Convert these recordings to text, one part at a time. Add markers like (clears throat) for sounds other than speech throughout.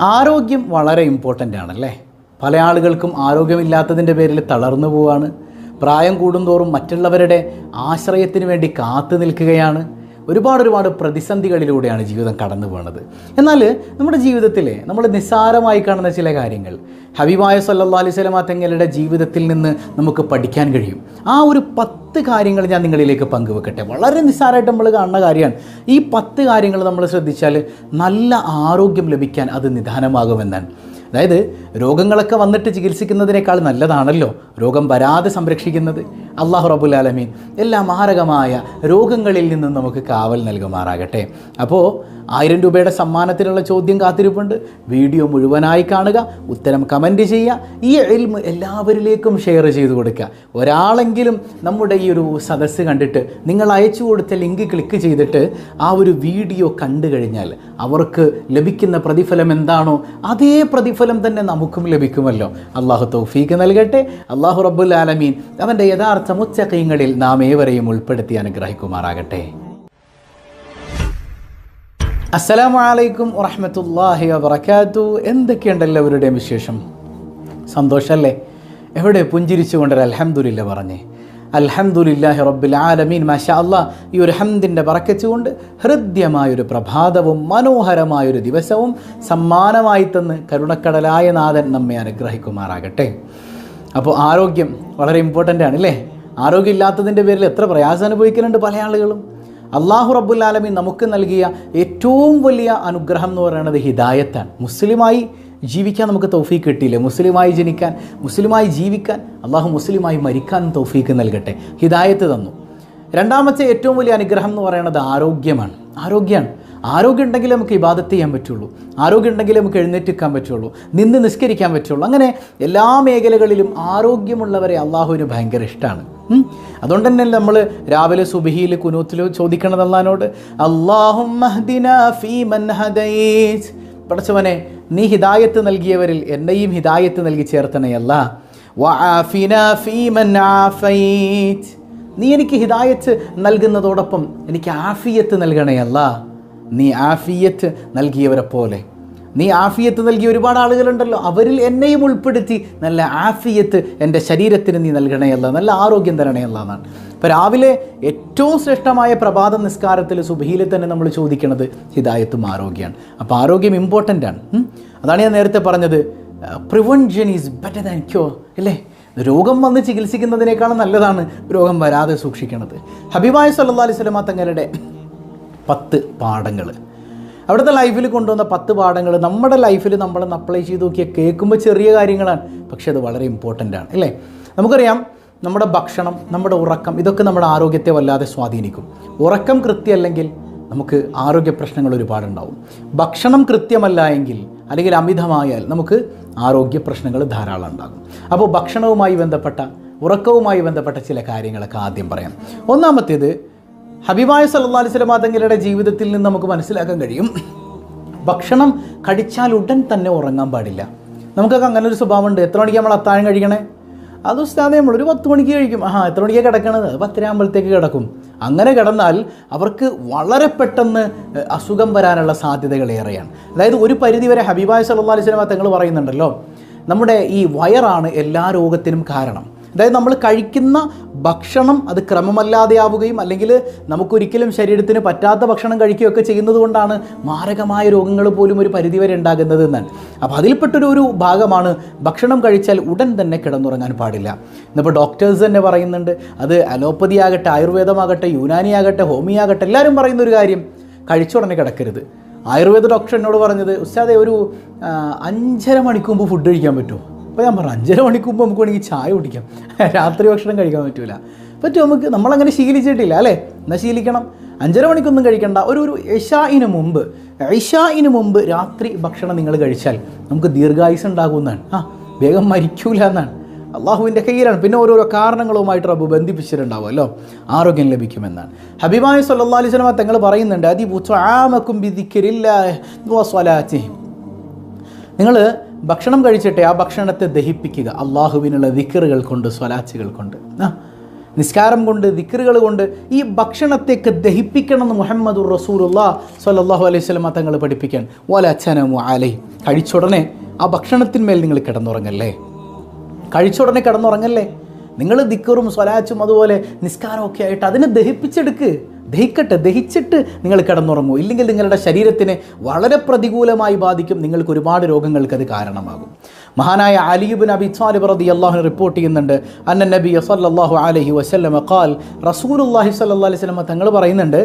ആരോഗ്യം വളരെ ഇമ്പോർട്ടന്റ് ആണല്ലേ? പല ആളുകൾക്കും ആരോഗ്യമില്ലാത്തതിന്റെ പേരിൽ തളർന്നു പോവാണ്. പ്രായം കൂടുന്തോറും മറ്റുള്ളവരുടെ ആശ്രയത്തിന് വേണ്ടി കാത്തു നിൽക്കുകയാണ്. ഒരുപാട് ഒരുപാട് പ്രതിസന്ധികളിലൂടെയാണ് ജീവിതം കടന്നു പോകുന്നത് എന്നാൽ നമ്മുടെ ജീവിതത്തിൽ നമ്മൾ നിസ്സാരമായി കാണുന്ന ചില കാര്യങ്ങൾ ഹബീബായ സല്ലാ അലൈഹി സ്വലമാ തങ്ങളുടെ ജീവിതത്തിൽ നിന്ന് നമുക്ക് പഠിക്കാൻ കഴിയും. ആ ഒരു പത്ത് കാര്യങ്ങൾ ഞാൻ നിങ്ങളിലേക്ക് പങ്കുവെക്കട്ടെ. വളരെ നിസ്സാരമായിട്ട് നമ്മൾ കാണുന്ന കാര്യമാണ്. ഈ പത്ത് കാര്യങ്ങൾ നമ്മൾ ശ്രദ്ധിച്ചാൽ നല്ല ആരോഗ്യം ലഭിക്കാൻ അത് നിദാനമാകുമെന്നാണ്. അതായത് രോഗങ്ങളൊക്കെ വന്നിട്ട് ചികിത്സിക്കുന്നതിനേക്കാൾ നല്ലതാണല്ലോ രോഗം വരാതെ സംരക്ഷിക്കുന്നത്. അള്ളാഹു റബുൽ ആലമീൻ. എല്ലാ മാരകമായ രോഗങ്ങളിൽ നിന്നും നമുക്ക് കാവൽ നൽകുമാറാകട്ടെ. അപ്പോൾ ആയിരം രൂപയുടെ സമ്മാനത്തിനുള്ള ചോദ്യം കാത്തിരിപ്പുണ്ട്. വീഡിയോ മുഴുവനായി കാണുക ഉത്തരം കമന്റ് ചെയ്യുക ഈ എൽമ് എല്ലാവരിലേക്കും ഷെയർ ചെയ്തു കൊടുക്കുക. ഒരാളെങ്കിലും നമ്മുടെ ഈ ഒരു സദസ്സ് കണ്ടിട്ട് നിങ്ങൾ അയച്ചു കൊടുത്ത ലിങ്ക് ക്ലിക്ക് ചെയ്തിട്ട് ആ ഒരു വീഡിയോ കണ്ടു കഴിഞ്ഞാൽ അവർക്ക് ലഭിക്കുന്ന പ്രതിഫലം എന്താണോ അതേ പ്രതിഫലം തന്നെ നമുക്കും ലഭിക്കുമല്ലോ. അള്ളാഹു തൗഫീക്ക് നൽകട്ടെ. അള്ളാഹു റബ്ബുൽ ആലമീൻ അവന്റെ യഥാർത്ഥ മുച്ചക്കയങ്ങളിൽ നാം ഏവരെയും ഉൾപ്പെടുത്തി അനുഗ്രഹിക്കുമാറാകട്ടെ. അസ്സലാമു വറഹമത്തല്ലാഹി വബറകാതു എന്തൊക്കെയുണ്ട് എല്ലാവരുടെയും വിശേഷം? സന്തോഷമല്ലേ എവിടെ പുഞ്ചിരിച്ചുകൊണ്ട് അലഹമുല്ല പറഞ്ഞേ. അൽഹംദുലില്ലാഹി റബ്ബിൽ ആലമീൻ. മാഷാ അല്ലാ ഈ ഒരു ഹംദിന്റെ പറക്കച്ചുകൊണ്ട് ഹൃദ്യമായൊരു പ്രഭാതവും മനോഹരമായൊരു ദിവസവും സമ്മാനമായി തന്ന് കരുണക്കടലായ നാഥൻ നമ്മെ അനുഗ്രഹിക്കുമാറാകട്ടെ. അപ്പോൾ ആരോഗ്യം വളരെ ഇമ്പോർട്ടന്റ് ആണ് അല്ലേ? ആരോഗ്യമില്ലാത്തതിന്റെ പേരിൽ എത്ര പ്രയാസം അനുഭവിക്കുന്നുണ്ട് പല ആളുകളും. അള്ളാഹു റബ്ബുൽ ആലമീൻ നമുക്ക് നൽകിയ ഏറ്റവും വലിയ അനുഗ്രഹം എന്ന് പറയുന്നത് ഹിദായത്താണ്. മുസ്ലിമായി ജീവിക്കാൻ നമുക്ക് തൗഫീക്ക് കിട്ടിയില്ലേ? മുസ്ലിമായി ജനിക്കാൻ മുസ്ലിമായി ജീവിക്കാൻ അള്ളാഹു മുസ്ലിമായി മരിക്കാൻ തൗഫീക്ക് നൽകട്ടെ. ഹിദായത്ത് തന്നു. രണ്ടാമത്തെ ഏറ്റവും വലിയ അനുഗ്രഹം എന്ന് പറയുന്നത് ആരോഗ്യമാണ്. ആരോഗ്യമാണ്. ആരോഗ്യം ഉണ്ടെങ്കിൽ നമുക്ക് ഇബാദത്ത് ചെയ്യാൻ പറ്റുള്ളൂ. ആരോഗ്യം ഉണ്ടെങ്കിൽ നമുക്ക് എഴുന്നേറ്റിക്കാൻ പറ്റുള്ളൂ. നിന്ന് നിസ്കരിക്കാൻ പറ്റുള്ളൂ. അങ്ങനെ എല്ലാ മേഖലകളിലും ആരോഗ്യമുള്ളവരെ അള്ളാഹുവിന് ഭയങ്കര ഇഷ്ടമാണ്. അതുകൊണ്ട് തന്നെ നമ്മൾ രാവിലെ സുബഹിയിൽ കുനൂത്തിൽ ചോദിക്കണത് അള്ളഹാനോട് അള്ളാഹും പഠിച്ചവനെ നീ ഹിദായത്ത് നൽകിയവരിൽ എന്നെയും ഹിദായത്ത് നൽകി ചേർത്തണയല്ല നീ എനിക്ക് ഹിദായത്ത് നൽകുന്നതോടൊപ്പം എനിക്ക് ആഫിയത്ത് നൽകണയല്ല നീ ആഫിയത്ത് നൽകിയവരെ പോലെ. നീ ആഫിയത്ത് നൽകിയ ഒരുപാട് ആളുകളുണ്ടല്ലോ. അവരിൽ എന്നെയും ഉൾപ്പെടുത്തി നല്ല ആഫിയത്ത് എന്റെ ശരീരത്തിന് നീ നൽകണയല്ല നല്ല ആരോഗ്യം തരണയല്ല എന്നാണ്. ഇപ്പോൾ രാവിലെ ഏറ്റവും ശ്രേഷ്ഠമായ പ്രഭാത നിസ്കാരത്തിൽ സുബഹിയിൽ തന്നെ നമ്മൾ ചോദിക്കുന്നത് ഹിദായത്തും ആരോഗ്യമാണ് അപ്പോൾ ആരോഗ്യം ഇമ്പോർട്ടന്റ് ആണ്. അതാണ് ഞാൻ നേരത്തെ പറഞ്ഞത്. Prevention is better than cure അല്ലേ? രോഗം വന്ന് ചികിത്സിക്കുന്നതിനേക്കാളും നല്ലതാണ് രോഗം വരാതെ സൂക്ഷിക്കുന്നത് ഹബീബായ സല്ലാ അലൈഹി തങ്ങളുടെ പത്ത് പാഠങ്ങൾ അവിടുത്തെ ലൈഫിൽ കൊണ്ടുവന്ന പത്ത് പാഠങ്ങൾ നമ്മുടെ ലൈഫിൽ നമ്മൾ അപ്ലൈ ചെയ്ത് നോക്കിയാൽ കേൾക്കുമ്പോൾ ചെറിയ കാര്യങ്ങളാണ് പക്ഷേ അത് വളരെ ഇമ്പോർട്ടന്റ് ആണ് അല്ലേ? നമുക്കറിയാം നമ്മുടെ ഭക്ഷണം നമ്മുടെ ഉറക്കം ഇതൊക്കെ നമ്മുടെ ആരോഗ്യത്തെ വല്ലാതെ സ്വാധീനിക്കും. ഉറക്കം കൃത്യമല്ലെങ്കിൽ നമുക്ക് ആരോഗ്യ പ്രശ്നങ്ങൾ ഒരുപാടുണ്ടാവും. ഭക്ഷണം കൃത്യമല്ല എങ്കിൽ അല്ലെങ്കിൽ അമിതമായാൽ നമുക്ക് ആരോഗ്യ പ്രശ്നങ്ങൾ ധാരാളം ഉണ്ടാകും. അപ്പോൾ ഭക്ഷണവുമായി ബന്ധപ്പെട്ട ഉറക്കവുമായി ബന്ധപ്പെട്ട ചില കാര്യങ്ങളൊക്കെ ആദ്യം പറയാം. ഒന്നാമത്തേത് ഹബീബായ സല്ലാ അലൈഹി സ്വലമാ തങ്ങളുടെ ജീവിതത്തിൽ നിന്ന് നമുക്ക് മനസ്സിലാക്കാൻ കഴിയും. ഭക്ഷണം കടിച്ചാൽ ഉടൻ തന്നെ ഉറങ്ങാൻ പാടില്ല. നമുക്കൊക്കെ അങ്ങനെ ഒരു സ്വഭാവമുണ്ട്. എത്ര മണിക്ക് നമ്മൾ അത്താഴം കഴിക്കണേ? അത് ഉസ്താദെ നമ്മൾ ഒരു പത്ത് മണിക്ക് കഴിക്കും. ആ എത്ര മണിക്കാണ് കിടക്കണത്? പത്തരാകുമ്പോഴത്തേക്ക് കിടക്കും. അങ്ങനെ കിടന്നാൽ അവർക്ക് വളരെ പെട്ടെന്ന് അസുഖം വരാനുള്ള സാധ്യതകൾ ഏറെയാണ്. അതായത് ഒരു പരിധിവരെ ഹബീബായ സല്ലാ അലൈഹി സ്വലമ തങ്ങൾ പറയുന്നുണ്ടല്ലോ നമ്മുടെ ഈ വയറാണ് എല്ലാ രോഗത്തിനും കാരണം. അതായത് നമ്മൾ കഴിക്കുന്ന ഭക്ഷണം അത് ക്രമമല്ലാതെയാവുകയും അല്ലെങ്കിൽ നമുക്കൊരിക്കലും ശരീരത്തിന് പറ്റാത്ത ഭക്ഷണം കഴിക്കുകയൊക്കെ ചെയ്യുന്നത് കൊണ്ടാണ് മാരകമായ രോഗങ്ങൾ പോലും ഒരു പരിധിവരെ ഉണ്ടാകുന്നത് എന്നാണ്. അപ്പോൾ അതിൽപ്പെട്ടൊരു ഒരു ഭാഗമാണ് ഭക്ഷണം കഴിച്ചാൽ ഉടൻ തന്നെ കിടന്നുറങ്ങാൻ പാടില്ല. ഇന്നിപ്പോൾ ഡോക്ടേഴ്സ് തന്നെ പറയുന്നുണ്ട് അത് അലോപ്പതി ആകട്ടെ ആയുർവേദമാകട്ടെ യുനാനി ആകട്ടെ ഹോമിയാകട്ടെ എല്ലാവരും പറയുന്ന ഒരു കാര്യം കഴിച്ചുടനെ കിടക്കരുത്. ആയുർവേദ ഡോക്ടർ എന്നോട് പറഞ്ഞത് ഉസ്താദെ ഒരു അഞ്ചര മണിക്കുമ്പ് ഫുഡ് കഴിക്കാൻ പറ്റുമോ? അപ്പോൾ ഞാൻ പറഞ്ഞു അഞ്ചര മണിക്ക് മുമ്പ് നമുക്ക് വേണമെങ്കിൽ ചായ കുടിക്കാം. രാത്രി ഭക്ഷണം കഴിക്കാൻ പറ്റില്ല പറ്റും നമുക്ക് നമ്മളങ്ങനെ ശീലിച്ചിട്ടില്ല അല്ലേ? എന്നാൽ ശീലിക്കണം. അഞ്ചര മണിക്കൊന്നും കഴിക്കണ്ട. ഒരു ഒരു ഇഷായിന് മുമ്പ് ഇഷായിന് മുമ്പ് രാത്രി ഭക്ഷണം നിങ്ങൾ കഴിച്ചാൽ നമുക്ക് ദീർഘായുസ് ഉണ്ടാകുമെന്നാണ്. ആ വേഗം മരിക്കൂല എന്നാണ്. അള്ളാഹുവിന്റെ കയ്യിലാണ്. പിന്നെ ഓരോരോ കാരണങ്ങളുമായിട്ട് റബ്ബ് ബന്ധിപ്പിച്ചിട്ടുണ്ടാവുമല്ലോ ആരോഗ്യം ലഭിക്കുമെന്നാണ്. ഹബീബായ സല്ലാ അലൈഹി സ്വലമ തങ്ങൾ പറയുന്നുണ്ട് അതി ആമക്കും നിങ്ങൾ ഭക്ഷണം കഴിച്ചിട്ട് ആ ഭക്ഷണത്തെ ദഹിപ്പിക്കുക. അള്ളാഹുവിനുള്ള വിക്കറുകൾ കൊണ്ട് സ്വലാച്ചുകൾ കൊണ്ട്. നിസ്കാരം കൊണ്ട് ദിക്കറുകൾ കൊണ്ട് ഈ ഭക്ഷണത്തേക്ക് ദഹിപ്പിക്കണമെന്ന് മുഹമ്മദ് റസൂലുള്ള സല്ലല്ലാഹു അലൈഹി സ്വലമ തങ്ങൾ പഠിപ്പിക്കാൻ. ഓല അച്ഛനമു ആലൈ കഴിച്ചുടനെ ആ ഭക്ഷണത്തിന്മേൽ നിങ്ങൾ കിടന്നുറങ്ങല്ലേ? കഴിച്ചുടനെ കിടന്നുറങ്ങല്ലേ? നിങ്ങൾ ദിക്കറും സ്വലാച്ചും അതുപോലെ നിസ്കാരമൊക്കെ ആയിട്ട് അതിനെ ദഹിപ്പിച്ചെടുക്ക്. ദഹിക്കട്ടെ ദഹിച്ചിട്ട് നിങ്ങൾ കിടന്നുറങ്ങൂ. ഇല്ലെങ്കിൽ നിങ്ങളുടെ ശരീരത്തിനെ വളരെ പ്രതികൂലമായി ബാധിക്കും. നിങ്ങൾക്ക് ഒരുപാട് രോഗങ്ങൾക്കത് കാരണമാകും. മഹാനായ അലിബിൻ അബി സാലിബ് റതി അള്ളാഹു റിപ്പോർട്ട് ചെയ്യുന്നുണ്ട്. അന്ന നബി സല്ലല്ലാഹു അലൈഹി വസല്ലമ ഖാൽ റസൂലുള്ളാഹി സ്വല്ലല്ലാഹി അലൈഹി സ്വലമ തങ്ങൾ പറയുന്നുണ്ട്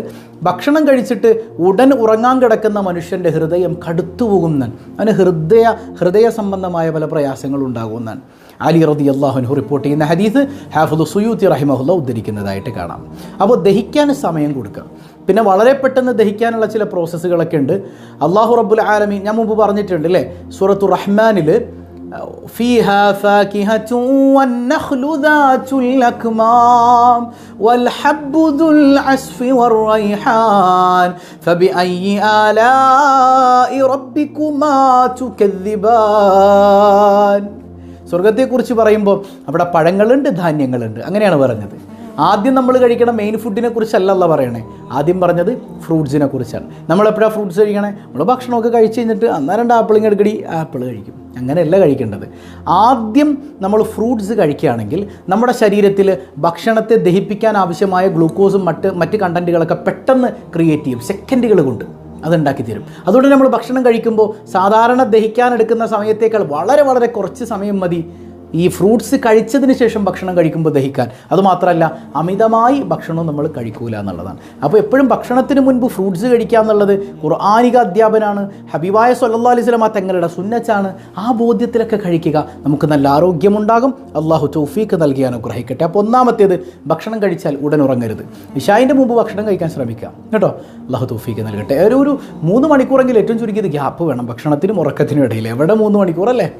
ഭക്ഷണം കഴിച്ചിട്ട് ഉടൻ ഉറങ്ങാൻ കിടക്കുന്ന മനുഷ്യന്റെ ഹൃദയം കടുത്തു പോകുന്നതാണ് അവന് ഹൃദയ ഹൃദയ സംബന്ധമായ പല പ്രയാസങ്ങളും ഉണ്ടാകുന്നതാണ് അലി റതി അള്ളാഹുനു റിപ്പോർട്ട് ചെയ്യുന്ന ഹദീസ് ഹാഫുദ് സുയൂത്തി റഹിമഹുല്ല ഉദ്ധരിക്കുന്നതായിട്ട് കാണാം അപ്പോൾ ദഹിക്കാൻ സമയം കൊടുക്കുക പിന്നെ വളരെ പെട്ടെന്ന് ദഹിക്കാനുള്ള ചില പ്രോസസ്സുകളൊക്കെ ഉണ്ട് അള്ളാഹു റബ്ബുൽ ആലമി ഞാൻ മുമ്പ് പറഞ്ഞിട്ടുണ്ട് അല്ലേ സൂറത്തു റഹ്മാനിൽ فيها فاكهة والنخل ذات الأكمام والحب ذو العسف والريحان فبأي آلاء ربكما تكذبان സ്വർഗത്തെക്കുറിച്ച് പറയുമ്പോൾ അവിടെ പഴങ്ങളുണ്ട് ധാന്യങ്ങളുണ്ട്. അങ്ങനെയാണ് പറഞ്ഞത്. ആദ്യം നമ്മൾ കഴിക്കണം മെയിൻ ഫുഡിനെ കുറിച്ചല്ലല്ല പറയണേ. ആദ്യം പറഞ്ഞത് ഫ്രൂട്ട്സിനെ കുറിച്ചാണ്. നമ്മളെപ്പോഴാണ് ഫ്രൂട്ട്സ് കഴിക്കണേ? നമ്മൾ ഭക്ഷണമൊക്കെ കഴിച്ച് കഴിഞ്ഞിട്ട് അന്നാ രണ്ട് എടുക്കടി ആപ്പിൾ കഴിക്കും. അങ്ങനെയല്ല കഴിക്കേണ്ടത്. ആദ്യം നമ്മൾ ഫ്രൂട്ട്സ് കഴിക്കുകയാണെങ്കിൽ നമ്മുടെ ശരീരത്തിൽ ഭക്ഷണത്തെ ദഹിപ്പിക്കാൻ ആവശ്യമായ ഗ്ലൂക്കോസും മറ്റ് മറ്റ് കണ്ടന്റുകളൊക്കെ പെട്ടെന്ന് ക്രിയേറ്റ് ചെയ്യും. സെക്കൻഡുകൾ കൊണ്ട്. അതുണ്ടാക്കി തരും. അതുകൊണ്ട് നമ്മൾ ഭക്ഷണം കഴിക്കുമ്പോൾ സാധാരണ ദഹിക്കാൻ എടുക്കുന്ന സമയത്തേക്കാൾ വളരെ വളരെ കുറച്ച് സമയം മതി. ഈ ഫ്രൂട്ട്സ് കഴിച്ചതിന് ശേഷം ഭക്ഷണം കഴിക്കുമ്പോൾ ദഹിക്കാൻ. അതുമാത്രമല്ല അമിതമായി ഭക്ഷണം നമ്മൾ കഴിക്കൂല എന്നുള്ളതാണ്. അപ്പോൾ എപ്പോഴും ഭക്ഷണത്തിന് മുൻപ് ഫ്രൂട്ട്സ് കഴിക്കുക എന്നുള്ളത് ഖുർആാനിക അധ്യാപനാണ്. ഹബീബായ സല്ലാ അലൈഹി സ്വലമ തങ്ങളുടെ സുന്നച്ചാണ്. ആ ബോധ്യത്തിലൊക്കെ കഴിക്കുക. നമുക്ക് നല്ല ആരോഗ്യമുണ്ടാകും. അള്ളാഹു തൗഫീക്ക് നൽകി അനുഗ്രഹിക്കട്ടെ. അപ്പോൾ ഒന്നാമത്തേത് ഭക്ഷണം കഴിച്ചാൽ ഉടൻ ഉറങ്ങരുത്. ഇഷായിന്റെ മുമ്പ് ഭക്ഷണം കഴിക്കാൻ ശ്രമിക്കുക. കേട്ടോ? അള്ളാഹു തൗഫീക്ക് നൽകട്ടെ. ഒരു ഒരു മൂന്ന് മണിക്കൂറെങ്കിലും ഏറ്റവും ചുരുക്കിയത് ഗ്യാപ്പ് വേണം. ഭക്ഷണത്തിനും ഉറക്കത്തിനും ഇടയിൽ. എവിടെ മൂന്ന് മണിക്കൂറല്ലേ?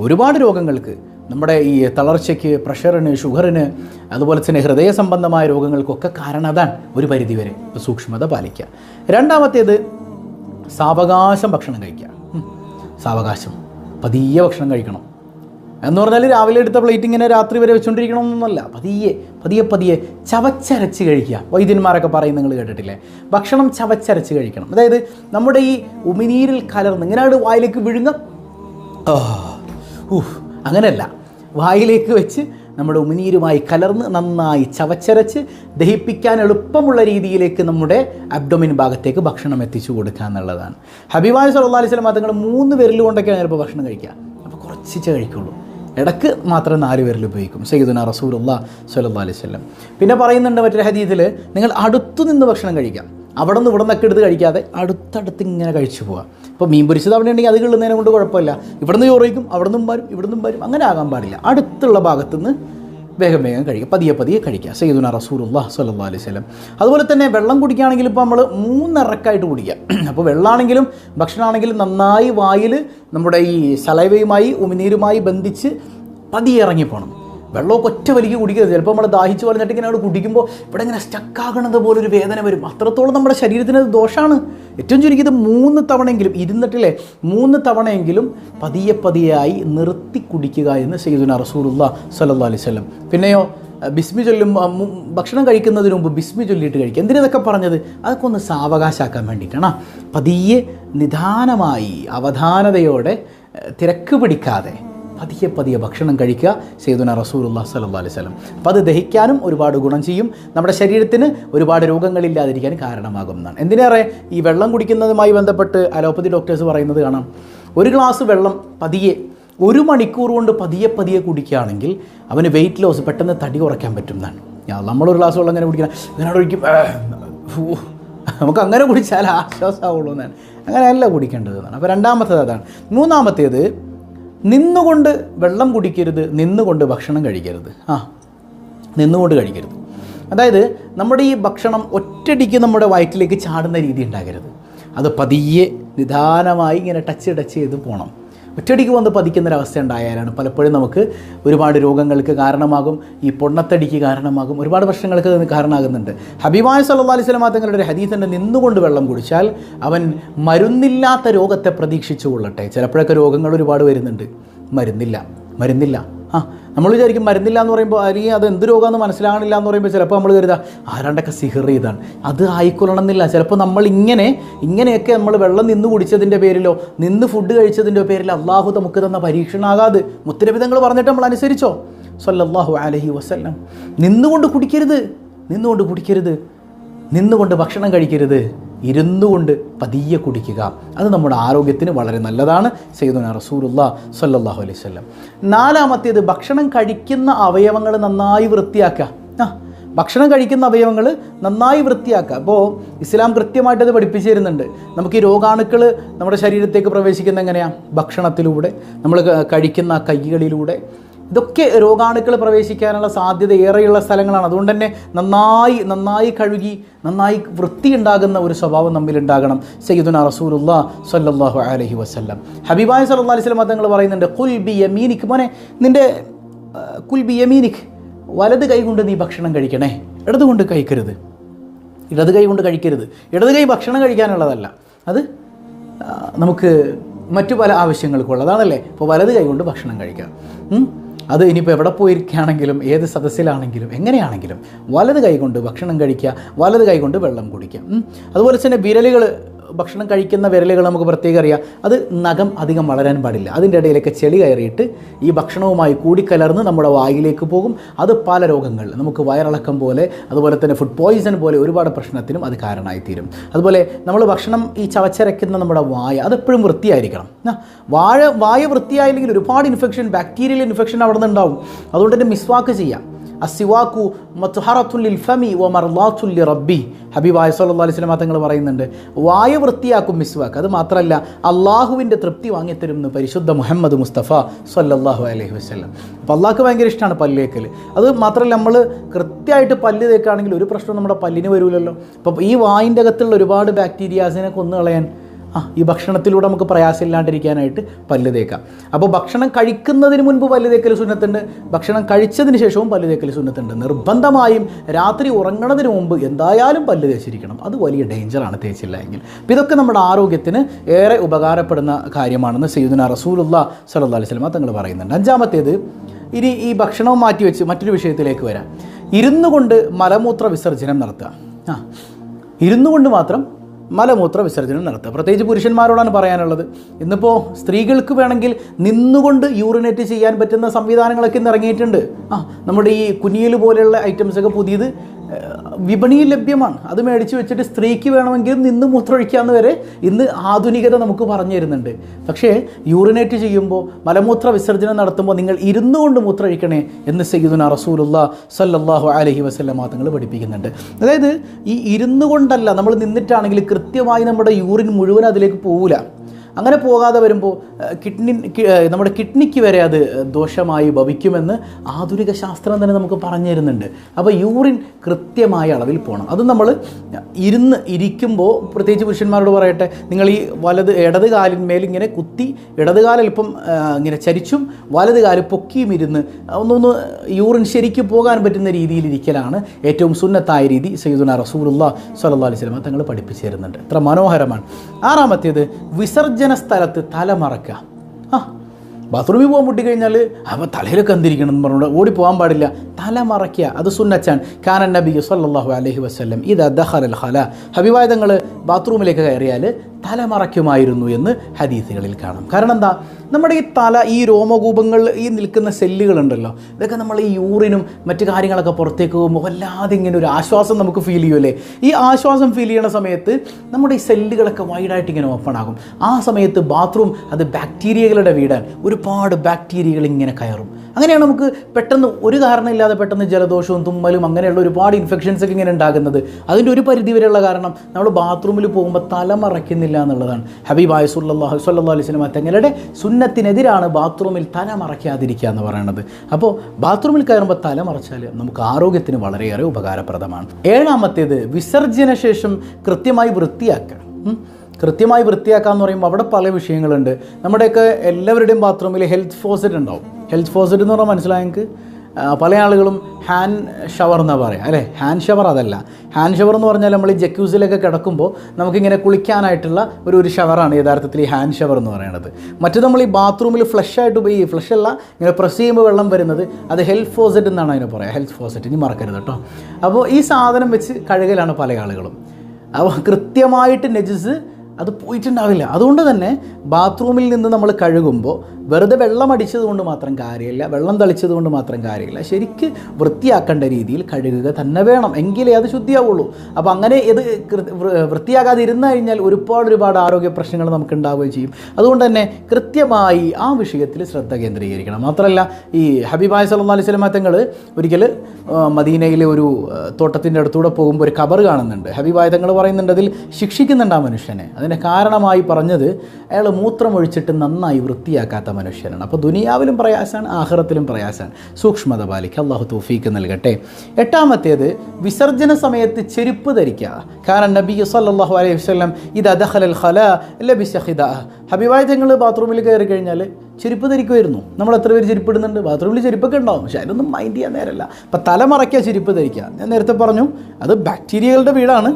ഒരുപാട് രോഗങ്ങൾക്ക് നമ്മുടെ ഈ തളർച്ചയ്ക്ക് പ്രഷറിന് ഷുഗറിന് അതുപോലെ തന്നെ ഹൃദയ സംബന്ധമായ രോഗങ്ങൾക്കൊക്കെ കാരണം അതാണ് ഒരു പരിധിവരെ. സൂക്ഷ്മത പാലിക്കുക. രണ്ടാമത്തേത് സാവകാശം ഭക്ഷണം കഴിക്കുക. സാവകാശം. പതിയെ ഭക്ഷണം കഴിക്കണം. എന്ന് പറഞ്ഞാൽ രാവിലെ എടുത്ത പ്ലേറ്റ് ഇങ്ങനെ രാത്രി വരെ വെച്ചുകൊണ്ടിരിക്കണമെന്നൊന്നുമല്ല പതിയെ പതിയെ പതിയെ ചവച്ചരച്ച് കഴിക്കുക. വൈദ്യന്മാരൊക്കെ പറയും നിങ്ങൾ കേട്ടിട്ടില്ലേ? ഭക്ഷണം ചവച്ചരച്ച് കഴിക്കണം. അതായത് നമ്മുടെ ഈ ഉമിനീരിൽ കലർന്ന് ഇങ്ങനെ വായിലേക്ക് വിഴുങ്ങ. അങ്ങനെയല്ല. വായിലേക്ക് വെച്ച് നമ്മുടെ ഉമിനീരുമായി കലർന്ന് നന്നായി ചവച്ചരച്ച് ദഹിപ്പിക്കാൻ എളുപ്പമുള്ള രീതിയിലേക്ക് നമ്മുടെ അബ്ഡോമിൻ ഭാഗത്തേക്ക് ഭക്ഷണം എത്തിച്ചു കൊടുക്കുക എന്നുള്ളതാണ്. ഹബീബായ് സല്ലാ അലൈഹി സ്വലം അതുങ്ങൾ മൂന്ന് പേരിൽ കൊണ്ടൊക്കെയാണ് ചിലപ്പോൾ ഭക്ഷണം കഴിക്കുക. അപ്പോൾ കുറച്ചിച്ചേ കഴിക്കുള്ളൂ. ഇടയ്ക്ക് മാത്രം നാല് പേരിൽ ഉപയോഗിക്കും. സയ്യിദുന റസൂലുള്ള സ്വലഹ് അലൈഹി വസല്ലം. പിന്നെ പറയുന്നുണ്ട് മറ്റൊരു ഹദീതിൽ നിങ്ങൾ അടുത്തു നിന്ന് ഭക്ഷണം കഴിക്കാം. അവിടെ നിന്ന് ഇവിടെ നിന്നൊക്കെ എടുത്ത് കഴിക്കാതെ അടുത്തടുത്ത് ഇങ്ങനെ കഴിച്ചു പോവുക. ഇപ്പോൾ മീൻ പൊരിച്ചത് അവിടെ ഉണ്ടെങ്കിൽ അത് കിള്ളുന്നതിനെ കൊണ്ട് കുഴപ്പമില്ല. ഇവിടുന്ന് ചോറയ്ക്കും നിന്നും വരും ഇവിടെ നിന്നും വരും അങ്ങനെ ആകാൻ പാടില്ല. അടുത്തുള്ള ഭാഗത്തു നിന്ന് വേഗം വേഗം കഴിക്കുക പതിയെ പതിയെ കഴിക്കുക സയ്യിദുന റസൂലുള്ള സല്ലാ അലൈഹി സ്വലം അതുപോലെ തന്നെ വെള്ളം കുടിക്കുകയാണെങ്കിൽ ഇപ്പോൾ നമ്മൾ മൂന്നിറക്കായിട്ട് കുടിക്കുക. (clears throat) അപ്പോൾ വെള്ളമാണെങ്കിലും ഭക്ഷണമാണെങ്കിലും നന്നായി വായിൽ നമ്മുടെ ഈ സലൈവയുമായി ഉമിനീരുമായി ബന്ധിച്ച് പതിയെ ഇറങ്ങിപ്പോണം. വെള്ളമൊക്കെ ഒറ്റ വലിക്ക് കുടിക്കരുത്. ചിലപ്പോൾ നമ്മൾ ദാഹിച്ച് പറഞ്ഞിട്ട് ഇങ്ങനെ അവിടെ കുടിക്കുമ്പോൾ ഇവിടെ ഇങ്ങനെ സ്റ്റക്കാകണത് പോലെ ഒരു വേദന വരും. അത്രത്തോളം നമ്മുടെ ശരീരത്തിന് അത് ദോഷമാണ് ഏറ്റവും ചുരുക്കിയത് മൂന്ന് തവണയെങ്കിലും ഇരുന്നിട്ടില്ലേ? മൂന്ന് തവണയെങ്കിലും പതിയെ പതിയായി നിർത്തി കുടിക്കുക എന്ന് സയ്യിദുന റസൂലുള്ള സല്ലാ അലൈഹി വസല്ലം. പിന്നെയോ ബിസ്മി ചൊല്ലും ഭക്ഷണം കഴിക്കുന്നതിന് മുമ്പ് ബിസ്മി ചൊല്ലിയിട്ട് കഴിക്കുക. എന്തിനൊക്കെ പറഞ്ഞത്? അതൊക്കെ ഒന്ന് സാവകാശാക്കാൻ വേണ്ടിയിട്ടാണ്. പതിയെ നിദാനമായി അവധാനതയോടെ തിരക്ക് പിടിക്കാതെ പതിയെ പതിയെ ഭക്ഷണം കഴിക്കുക സയ്യിദുന റസൂലുള്ള സല്ലല്ലാഹു അലൈഹി വസല്ലം. അപ്പോൾ അത് ദഹിക്കാനും ഒരുപാട് ഗുണം ചെയ്യും. നമ്മുടെ ശരീരത്തിന് ഒരുപാട് രോഗങ്ങളില്ലാതിരിക്കാൻ കാരണമാകുന്നതാണ് എന്തിനേറെ? ഈ വെള്ളം കുടിക്കുന്നതുമായി ബന്ധപ്പെട്ട് അലോപ്പതി ഡോക്ടേഴ്സ് പറയുന്നത് കാണാം. ഒരു ഗ്ലാസ് വെള്ളം പതിയെ ഒരു മണിക്കൂർ കൊണ്ട് പതിയെ പതിയെ കുടിക്കുകയാണെങ്കിൽ അവന് വെയിറ്റ് ലോസ് പെട്ടെന്ന് തടി കുറയ്ക്കാൻ പറ്റും എന്നാണ് നമ്മളൊരു ഗ്ലാസ് വെള്ളം അങ്ങനെ കുടിക്കണം. അങ്ങനെ ഒഴിക്കും നമുക്ക് അങ്ങനെ കുടിച്ചാൽ ആശ്വാസമാവുള്ളൂ എന്നാണ്. അങ്ങനെയല്ല കുടിക്കേണ്ടത് എന്നാണ്. അപ്പോൾ രണ്ടാമത്തേത് അതാണ്. മൂന്നാമത്തേത് നിന്നുകൊണ്ട് വെള്ളം കുടിക്കരുത് നിന്നുകൊണ്ട് ഭക്ഷണം കഴിക്കരുത്. ആ നിന്നുകൊണ്ട് കഴിക്കരുത്. അതായത് നമ്മുടെ ഈ ഭക്ഷണം ഒറ്റടിക്ക് നമ്മുടെ വയറ്റിലേക്ക് ചാടുന്ന രീതി ഉണ്ടാകരുത്. അത് പതിയെ നിദാനമായി ഇങ്ങനെ ടച്ച് ടച്ച് ചെയ്ത് പോകണം ഒറ്റയടിക്ക് വന്ന് പതിക്കുന്നൊരവസ്ഥ ഉണ്ടായാലാണ് പലപ്പോഴും നമുക്ക് ഒരുപാട് രോഗങ്ങൾക്ക് കാരണമാകും ഈ പൊണ്ണത്തടിക്ക് കാരണമാകും ഒരുപാട് പ്രശ്നങ്ങൾക്ക് കാരണമാകുന്നുണ്ട്. ഹബീബായ സല്ലാ അലൈഹി സ്വലമാ തങ്ങളുടെ ഒരു ഹദീസിന്റെ നിന്നുകൊണ്ട് വെള്ളം കുടിച്ചാൽ അവൻ മരുന്നില്ലാത്ത രോഗത്തെ പ്രതീക്ഷിച്ചു കൊള്ളട്ടെ ചിലപ്പോഴൊക്കെ രോഗങ്ങൾ ഒരുപാട് വരുന്നുണ്ട്. മരുന്നില്ല മരുന്നില്ല. ആ നമ്മൾ വിചാരിക്കും മരുന്നില്ല എന്ന് പറയുമ്പോൾ അല്ലെങ്കിൽ അത് എന്ത് രോഗമാണെന്ന് മനസ്സിലാകണില്ല എന്ന് പറയുമ്പോൾ ചിലപ്പോൾ നമ്മൾ കരുതാം ആരാണ്ടൊക്കെ സിഹർ ചെയ്താണ്. അത് ആയിക്കൊള്ളണം എന്നില്ല ചിലപ്പോൾ നമ്മൾ ഇങ്ങനെ ഇങ്ങനെയൊക്കെ നമ്മൾ വെള്ളം നിന്ന് കുടിച്ചതിന്റെ പേരിലോ നിന്ന് ഫുഡ് കഴിച്ചതിന്റെ പേരിലോ അള്ളാഹു നമുക്ക് തന്ന പരീക്ഷണാകാതെ. മുത്തരവിധങ്ങൾ പറഞ്ഞിട്ട് നമ്മൾ അനുസരിച്ചോ? സല്ലല്ലാഹു അലഹി വസല്ലം. നിന്നുകൊണ്ട് കുടിക്കരുത്. നിന്നുകൊണ്ട് കുടിക്കരുത്. നിന്നുകൊണ്ട് ഭക്ഷണം കഴിക്കരുത്. ഇരുന്നു കൊണ്ട് പതിയെ കുടിക്കുക. അത് നമ്മുടെ ആരോഗ്യത്തിന് വളരെ നല്ലതാണ്. സയ്യിദുന റസൂലുള്ള സല്ലാഹു അലൈഹി വസല്ലം. നാലാമത്തേത് ഭക്ഷണം കഴിക്കുന്ന അവയവങ്ങൾ നന്നായി വൃത്തിയാക്കുക. ആ ഭക്ഷണം കഴിക്കുന്ന അവയവങ്ങൾ നന്നായി വൃത്തിയാക്കുക. അപ്പോൾ ഇസ്ലാം കൃത്യമായിട്ട് പഠിപ്പിച്ചു തരുന്നുണ്ട്. നമുക്ക് ഈ രോഗാണുക്കൾ നമ്മുടെ ശരീരത്തേക്ക് പ്രവേശിക്കുന്ന എങ്ങനെയാണ് ഭക്ഷണത്തിലൂടെ. നമ്മൾ കഴിക്കുന്ന കൈകളിലൂടെ. ഇതൊക്കെ രോഗാണുക്കൾ പ്രവേശിക്കാനുള്ള സാധ്യത ഏറെയുള്ള സ്ഥലങ്ങളാണ്. അതുകൊണ്ട് തന്നെ നന്നായി നന്നായി കഴുകി നന്നായി വൃത്തിയുണ്ടാകുന്ന ഒരു സ്വഭാവം നമ്മിലുണ്ടാകണം. സയ്യിദുന റസൂലുള്ള സല്ലല്ലാഹു അലൈഹി വസല്ലം. ഹബീബായ സല്ലല്ലാഹു അലൈഹി വസല്ലം തങ്ങൾ പറയുന്നുണ്ട് കുൽ ബി യമീനിക്. മോനെ നിന്റെ കുൽ ബി യമീനിക്. വലത് കൈ കൊണ്ട് നീ ഭക്ഷണം കഴിക്കണേ. ഇടത് കൊണ്ട് കഴിക്കരുത്. ഇടത് കൈ കൊണ്ട് കഴിക്കരുത്. ഇടത് കൈ ഭക്ഷണം കഴിക്കാനുള്ളതല്ല. അത് നമുക്ക് മറ്റു പല ആവശ്യങ്ങൾക്കുള്ളതാണല്ലേ? അപ്പോൾ വലത് കൈ കൊണ്ട് ഭക്ഷണം കഴിക്കാം? അത് ഇനിയിപ്പോൾ എവിടെ പോയിരിക്കുകയാണെങ്കിലും ഏത് സദസ്സിലാണെങ്കിലും എങ്ങനെയാണെങ്കിലും വലത് കൈകൊണ്ട് ഭക്ഷണം കഴിക്കുക വലത് കൈകൊണ്ട് വെള്ളം കുടിക്കുക. അതുപോലെ തന്നെ വിരലുകൾ ഭക്ഷണം കഴിക്കുന്ന വിരലുകൾ നമുക്ക് പ്രത്യേകം അറിയാം. അത് നഖം അധികം വളരാൻ പാടില്ല. അതിന്റെ ഇടയിലൊക്കെ ചെളി കയറിയിട്ട് ഈ ഭക്ഷണവുമായി കൂടിക്കലർന്ന് നമ്മുടെ വായിലേക്ക് പോകും. അത് പല രോഗങ്ങൾ. നമുക്ക് വയറിളക്കം പോലെ അതുപോലെ തന്നെ ഫുഡ് പോയിസൺ പോലെ ഒരുപാട് പ്രശ്നത്തിനും അത് കാരണമായി തീരും അതുപോലെ നമ്മൾ ഭക്ഷണം ഈ ചവച്ചരയ്ക്കുന്ന നമ്മുടെ വായ അതെപ്പോഴും വൃത്തിയായിരിക്കണം. വാഴ വായ വൃത്തിയായില്ലെങ്കിൽ ഒരുപാട് ഇൻഫെക്ഷൻ ബാക്ടീരിയൽ ഇൻഫെക്ഷൻ അവിടെ നിന്ന് ഉണ്ടാവും അതുകൊണ്ട് തന്നെ മിസ്വാക്ക് ചെയ്യാം. അസിവാക്കു മത്തുഹറത്തുല്ലിൽ ഫമി വ മർലാത്തുല്ലി റബ്ബി ഹബീബായ സല്ലല്ലാഹു അലൈഹി വസല്ലം തങ്ങൾ പറയുന്നുണ്ട് വായു വൃത്തിയാക്കും മിസ്വാക്ക്. അത് മാത്രമല്ല അള്ളാഹുവിന്റെ തൃപ്തി വാങ്ങിത്തരും എന്ന് പരിശുദ്ധ മുഹമ്മദ് മുസ്തഫ സല്ലല്ലാഹു അലൈഹി വസ്ലം അപ്പോൾ അള്ളാഹ്ക്ക് ഭയങ്കര ഇഷ്ടമാണ് പല്ല് തേക്കൽ അത് മാത്രമല്ല നമ്മൾ കൃത്യമായിട്ട് പല്ല് തേക്കുകയാണെങ്കിൽ ഒരു പ്രശ്നം നമ്മുടെ പല്ലിന് വരില്ലല്ലോ അപ്പോൾ ഈ വായിന്റെ അകത്തുള്ള ഒരുപാട് ബാക്ടീരിയാസിനെ കൊന്നു കളയാൻ ആ ഈ ഭക്ഷണത്തിലൂടെ നമുക്ക് പ്രയാസമില്ലാണ്ടിരിക്കാനായിട്ട് പല്ല് തേക്കാം അപ്പോൾ ഭക്ഷണം കഴിക്കുന്നതിന് മുൻപ് പല്ല് തേക്കൽ സുന്നത്തുണ്ട് ഭക്ഷണം കഴിച്ചതിന് ശേഷവും പല്ല് തേക്കൽ സുന്നത്തുണ്ട്. നിർബന്ധമായും രാത്രി ഉറങ്ങണതിന് മുമ്പ് എന്തായാലും പല്ല് തേച്ചിരിക്കണം. അത് വലിയ ഡേഞ്ചറാണ് തേച്ചില്ല എങ്കിൽ. അപ്പോൾ ഇതൊക്കെ നമ്മുടെ ആരോഗ്യത്തിന് ഏറെ ഉപകാരപ്പെടുന്ന കാര്യമാണെന്ന് സയ്യിദുന റസൂലുള്ള സലഹ് അലൈഹി വസല്ലം തങ്ങൾ പറയുന്നുണ്ട്. അഞ്ചാമത്തേത് ഇനി ഈ ഭക്ഷണവും മാറ്റി വെച്ച് മറ്റൊരു വിഷയത്തിലേക്ക് വരാം. ഇരുന്നു കൊണ്ട് മലമൂത്ര വിസർജനം നടത്തുക. ആ ഇരുന്നു കൊണ്ട് മാത്രം മലമൂത്ര വിസർജനം നടത്തുക. പ്രത്യേകിച്ച് പുരുഷന്മാരോടാണ് പറയാനുള്ളത്. ഇന്നിപ്പോൾ സ്ത്രീകൾക്ക് വേണമെങ്കിൽ നിന്നുകൊണ്ട് യൂറിനേറ്റ് ചെയ്യാൻ പറ്റുന്ന സംവിധാനങ്ങളൊക്കെ ഇന്ന് ഇറങ്ങിയിട്ടുണ്ട്. ആ നമ്മുടെ ഈ കുനിയൽ പോലെയുള്ള ഐറ്റംസൊക്കെ പുതിയത് വിപണിയിൽ ലഭ്യമാണ്. അത് മേടിച്ച് വെച്ചിട്ട് സ്ത്രീക്ക് വേണമെങ്കിൽ നിന്ന് മൂത്രമൊഴിക്കാമെന്ന് വരെ ഇന്ന് ആധുനികത നമുക്ക് പറഞ്ഞു തരുന്നുണ്ട്. പക്ഷേ യൂറിനേറ്റ് ചെയ്യുമ്പോൾ മലമൂത്ര വിസർജനം നടത്തുമ്പോൾ നിങ്ങൾ ഇരുന്നു കൊണ്ട് മൂത്രമൊഴിക്കണേ എന്ന് സയ്യിദുന റസൂലുള്ള സല്ലല്ലാഹു അലൈഹി വസല്ലമ തങ്ങൾ പഠിപ്പിക്കുന്നുണ്ട്. അതായത് ഈ ഇരുന്നു കൊണ്ടല്ല നമ്മൾ നിന്നിട്ടാണെങ്കിൽ കൃത്യമായി നമ്മുടെ യൂറിൻ മുഴുവൻ അതിലേക്ക് പോവില്ല അങ്ങനെ പോകാതെ വരുമ്പോൾ കിഡ്നി നമ്മുടെ കിഡ്നിക്ക് വരെ അത് ദോഷമായി ഭവിക്കുമെന്ന് ആധുനിക ശാസ്ത്രം തന്നെ നമുക്ക് പറഞ്ഞു തരുന്നുണ്ട്. അപ്പോൾ യൂറിൻ കൃത്യമായ അളവിൽ പോകണം. അത് നമ്മൾ ഇരുന്ന് ഇരിക്കുമ്പോൾ പ്രത്യേകിച്ച് പുരുഷന്മാരോട് പറയട്ടെ നിങ്ങൾ ഈ വലത് ഇടത് കാലിന്മേൽ ഇങ്ങനെ കുത്തി ഇടത് കാലൽപ്പം ഇങ്ങനെ ചരിച്ചും വലത് കാൽ പൊക്കിയും ഇരുന്ന് ഒന്നൊന്ന് യൂറിൻ ശരിക്കും പോകാൻ പറ്റുന്ന രീതിയിൽ ഇരിക്കലാണ് ഏറ്റവും സുന്നത്തായ രീതി സയ്യിദുന റസൂലുള്ള സല്ലാ അലൈഹി വസല്ലം തങ്ങൾ പഠിപ്പിച്ചു തരുന്നുണ്ട്. ഇത്ര മനോഹരമാണ്. ആറാമത്തേത് വിസർജന സ്ഥലത്ത് തല മറക്കുക. ആ ബാത്റൂമിൽ പോകാൻ മുട്ടിക്കഴിഞ്ഞാൽ അവ തലയിലൊക്കെ എന്തിരിക്കണം എന്ന് പറഞ്ഞുകൊണ്ട് ഓടി പോകാൻ പാടില്ല. തല മറയ്ക്കുക അത് സുന്നച്ചാൻ കാനൻ നബി സല്ലാഹു അലഹി വസല്ലം ഇത് ദഹൽ ഖല. ഹബിവായുധങ്ങൾ ബാത്റൂമിലേക്ക് കയറിയാൽ തല മറയ്ക്കുമായിരുന്നു എന്ന് ഹദീസുകളിൽ കാണാം. കാരണം എന്താ? നമ്മുടെ ഈ തല ഈ രോമകൂപങ്ങൾ ഈ നിൽക്കുന്ന സെല്ലുകളുണ്ടല്ലോ ഇതൊക്കെ നമ്മൾ ഈ യൂറിനും മറ്റു കാര്യങ്ങളൊക്കെ പുറത്തേക്ക് പോകുമ്പോൾ വല്ലാതെ ഇങ്ങനെ ഒരു ആശ്വാസം നമുക്ക് ഫീൽ ചെയ്യുമല്ലേ? ഈ ആശ്വാസം ഫീൽ ചെയ്യണ സമയത്ത് നമ്മുടെ ഈ സെല്ലുകളൊക്കെ വൈഡായിട്ട് ഇങ്ങനെ ഓപ്പൺ ആകും. ആ സമയത്ത് ബാത്റൂം അത് ബാക്ടീരിയകളുടെ വീടാൻ ഒരുപാട് ബാക്ടീരിയകൾ ഇങ്ങനെ കയറും. അങ്ങനെയാണ് നമുക്ക് പെട്ടെന്ന് ഒരു കാരണമില്ലാതെ പെട്ടെന്ന് ജലദോഷവും തുമ്മലും അങ്ങനെയുള്ള ഒരുപാട് ഇൻഫെക്ഷൻസ് ഒക്കെ ഇങ്ങനെ ഉണ്ടാകുന്നത്. അതിന്റെ ഒരു പരിധി വരെയുള്ള കാരണം നമ്മൾ ബാത്റൂമിൽ പോകുമ്പോൾ തല മറയ്ക്കുന്നില്ല എന്നുള്ളതാണ്. ഹബീബായ സുല്ലാഹു സല്ലാ അലൈഹി സ്വലമ തങ്ങളുടെ സുന്നത്തിനെതിരാണ് ബാത്റൂമിൽ തല മറയ്ക്കാതിരിക്കുക എന്ന് പറയുന്നത് അപ്പോൾ ബാത്റൂമിൽ കയറുമ്പോൾ തല മറച്ചാൽ നമുക്ക് ആരോഗ്യത്തിന് വളരെയേറെ ഉപകാരപ്രദമാണ്. ഏഴാമത്തേത് വിസർജന ശേഷം കൃത്യമായി വൃത്തിയാക്കുക. കൃത്യമായി വൃത്തിയാക്കുക എന്ന് പറയുമ്പോൾ അവിടെ പല വിഷയങ്ങളുണ്ട്. നമ്മുടെയൊക്കെ എല്ലാവരുടെയും ബാത്റൂമിൽ ഹെൽത്ത് ഫോസറ്റ് ഉണ്ടാവും. ഹെൽത്ത് ഫോസറ്റ് എന്ന് പറഞ്ഞാൽ മനസ്സിലായെങ്കിൽ പല ആളുകളും ഹാൻഡ് ഷവർ എന്നാണ് പറയുക അല്ലേ? ഹാൻഡ് ഷവർ അതല്ല. ഹാൻഡ് ഷവർ എന്ന് പറഞ്ഞാൽ നമ്മൾ ഈ ജക്യൂസിലൊക്കെ കിടക്കുമ്പോൾ നമുക്കിങ്ങനെ കുളിക്കാനായിട്ടുള്ള ഒരു ഒരു ഷവറാണ് യഥാർത്ഥത്തിൽ ഈ ഹാൻഡ് ഷവർ എന്ന് പറയുന്നത് മറ്റു നമ്മൾ ഈ ബാത്റൂമിൽ ഫ്ലഷ് ആയിട്ട് പോയി ഫ്ലഷ് അല്ല ഇങ്ങനെ പ്രസ് ചെയ്യുമ്പോൾ വെള്ളം വരുന്നത് അത് ഹെൽത്ത് ഫോസറ്റ് എന്നാണ് അതിനെ പറയുക ഹെൽത്ത് ഫോസറ്റ് ഇനി മറക്കരുത് കേട്ടോ. അപ്പോൾ ഈ സാധനം വെച്ച് കഴുകലാണ് പല ആളുകളും. അപ്പോൾ കൃത്യമായിട്ട് നെജസ് അത് പോയിട്ടുണ്ടാവില്ല. അതുകൊണ്ട് തന്നെ ബാത്റൂമിൽ നിന്ന് നമ്മൾ കഴുകുമ്പോൾ വെറുതെ വെള്ളം അടിച്ചത് കൊണ്ട് മാത്രം കാര്യമില്ല വെള്ളം തളിച്ചത് കൊണ്ട് മാത്രം കാര്യമില്ല. ശരിക്ക് വൃത്തിയാക്കേണ്ട രീതിയിൽ കഴുകുക തന്നെ വേണം എങ്കിലേ അത് ശുദ്ധിയാവുള്ളൂ. അപ്പോൾ അങ്ങനെ ഇത് വൃത്തിയാകാതെ ഇരുന്നു കഴിഞ്ഞാൽ ഒരുപാട് ഒരുപാട് ആരോഗ്യ പ്രശ്നങ്ങൾ നമുക്ക് ഉണ്ടാവുകയും ചെയ്യും. അതുകൊണ്ട് തന്നെ കൃത്യമായി ആ വിഷയത്തിൽ ശ്രദ്ധ കേന്ദ്രീകരിക്കണം. മാത്രമല്ല ഈ ഹബീബായ സല്ലാ അലൈഹി തങ്ങൾ ഒരിക്കൽ മദീനയിലെ ഒരു തോട്ടത്തിന്റെ അടുത്തൂടെ പോകുമ്പോൾ ഒരു കബർ കാണുന്നുണ്ട്. ഹബീബായ തങ്ങൾ പറയുന്നുണ്ട് അതിൽ ശിക്ഷിക്കുന്നുണ്ട് ആ മനുഷ്യനെ. അതിന്റെ കാരണമായി പറഞ്ഞത് അയാൾ മൂത്രമൊഴിച്ചിട്ട് നന്നായി വൃത്തിയാക്കാത്ത മനുഷ്യനാണ് അപ്പോൾ ദുനിയാവിലും പ്രയാസമാണ് ആഹ്റത്തിലും പ്രയാസമാണ്. സൂക്ഷ്മത പാലിക്കുക അള്ളാഹു തൗഫീക്ക് നൽകട്ടെ. എട്ടാമത്തേത് വിസർജന സമയത്ത് ചെരുപ്പ് ധരിക്കുക. കാരണം നബി സല്ലല്ലാഹു അലൈഹി വസ്ലം ഇത് അദഖലൽ ഖല ലബിസ ഖിദാ. ഹബീബായ തങ്ങൾ ബാത്റൂമിൽ കയറി കഴിഞ്ഞാൽ ചെരുപ്പ് ധരിക്കുമായിരുന്നു. നമ്മൾ എത്ര പേര് ചെരുപ്പ് ഇടുന്നുണ്ട്? ബാത്റൂമിൽ ചെരുപ്പൊക്കെ ഉണ്ടാവും. പക്ഷേ അതിനൊന്നും മൈൻഡ് ചെയ്യാൻ നേരമല്ല അപ്പം തലമറയ്ക്കുക ചെരുപ്പ് ധരിക്കുക. ഞാൻ നേരത്തെ പറഞ്ഞു അത് ബാക്ടീരിയകളുടെ വീടാണ്.